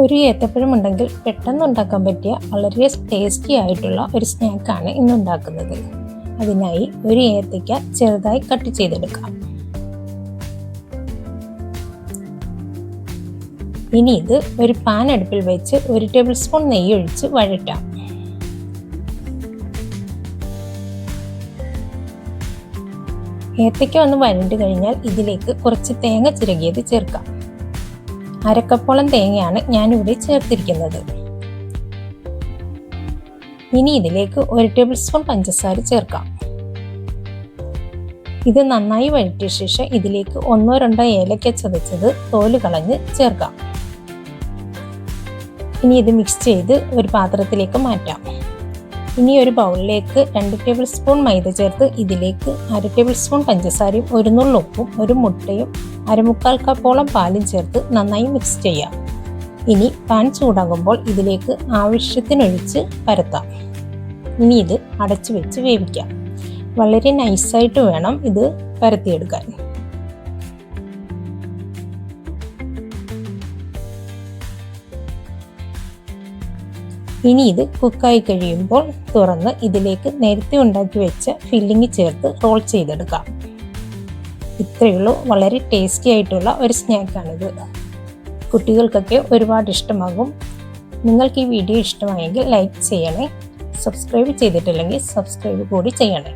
ഒരു ഏത്തപ്പഴം ഉണ്ടെങ്കിൽ പെട്ടെന്ന് ഉണ്ടാക്കാൻ പറ്റിയ വളരെ ടേസ്റ്റി ആയിട്ടുള്ള ഒരു സ്നാക്കാണ് ഇന്ന് ഉണ്ടാക്കുന്നത്. അതിനായി ഒരു ഏത്തയ്ക്ക ചെറുതായി കട്ട് ചെയ്തെടുക്കാം. ഇനി ഇത് ഒരു പാൻ അടുപ്പിൽ വെച്ച് ഒരു ടേബിൾ സ്പൂൺ നെയ്യ് ഒഴിച്ച് വഴറ്റാം. ഏത്തയ്ക്ക ഒന്ന് വരണ്ടു കഴിഞ്ഞാൽ ഇതിലേക്ക് കുറച്ച് തേങ്ങ ചിരകിയത് ചേർക്കാം. അരക്കപ്പോളം തേങ്ങയാണ് ഞാനിവിടെ ചേർത്തിരിക്കുന്നത്. ഇനി ഇതിലേക്ക് ഒരു ടേബിൾ സ്പൂൺ പഞ്ചസാര ചേർക്കാം. ഇത് നന്നായി വഴറ്റിയ ശേഷം ഇതിലേക്ക് ഒന്നോ രണ്ടോ ഏലക്ക ചതച്ചത് തോൽ കളഞ്ഞ് ചേർക്കാം. ഇനി ഇത് മിക്സ് ചെയ്ത് ഒരു പാത്രത്തിലേക്ക് മാറ്റാം. ഇനി ഒരു ബൗളിലേക്ക് രണ്ട് ടേബിൾ സ്പൂൺ മൈദ ചേർത്ത് ഇതിലേക്ക് അര ടേബിൾ സ്പൂൺ പഞ്ചസാരയും ഒരു നുള്ളുപ്പും ഒരു മുട്ടയും അരമുക്കാൽ കപ്പോളം പാലും ചേർത്ത് നന്നായി മിക്സ് ചെയ്യാം. ഇനി പാൻ ചൂടാകുമ്പോൾ ഇതിലേക്ക് ആവശ്യത്തിനൊഴിച്ച് പരത്താം. ഇനി ഇത് അടച്ചു വെച്ച് വേവിക്കാം. വളരെ നൈസായിട്ട് വേണം ഇത് പരത്തിയെടുക്കാൻ. ഇനി ഇത് കുക്കായി കഴിയുമ്പോൾ തുറന്ന് ഇതിലേക്ക് നേരത്തെ ഉണ്ടാക്കി വെച്ച ഫില്ലിങ് ചേർത്ത് റോൾ ചെയ്തെടുക്കാം. ഇത്രയുള്ളൂ. വളരെ ടേസ്റ്റി ആയിട്ടുള്ള ഒരു സ്നാക്കാണിത് കുട്ടികൾക്കൊക്കെ ഒരുപാട് ഇഷ്ടമാകും. നിങ്ങൾക്ക് ഈ വീഡിയോ ഇഷ്ടമായെങ്കിൽ ലൈക്ക് ചെയ്യണേ. സബ്സ്ക്രൈബ് ചെയ്തിട്ടില്ലെങ്കിൽ സബ്സ്ക്രൈബ് കൂടി ചെയ്യണേ.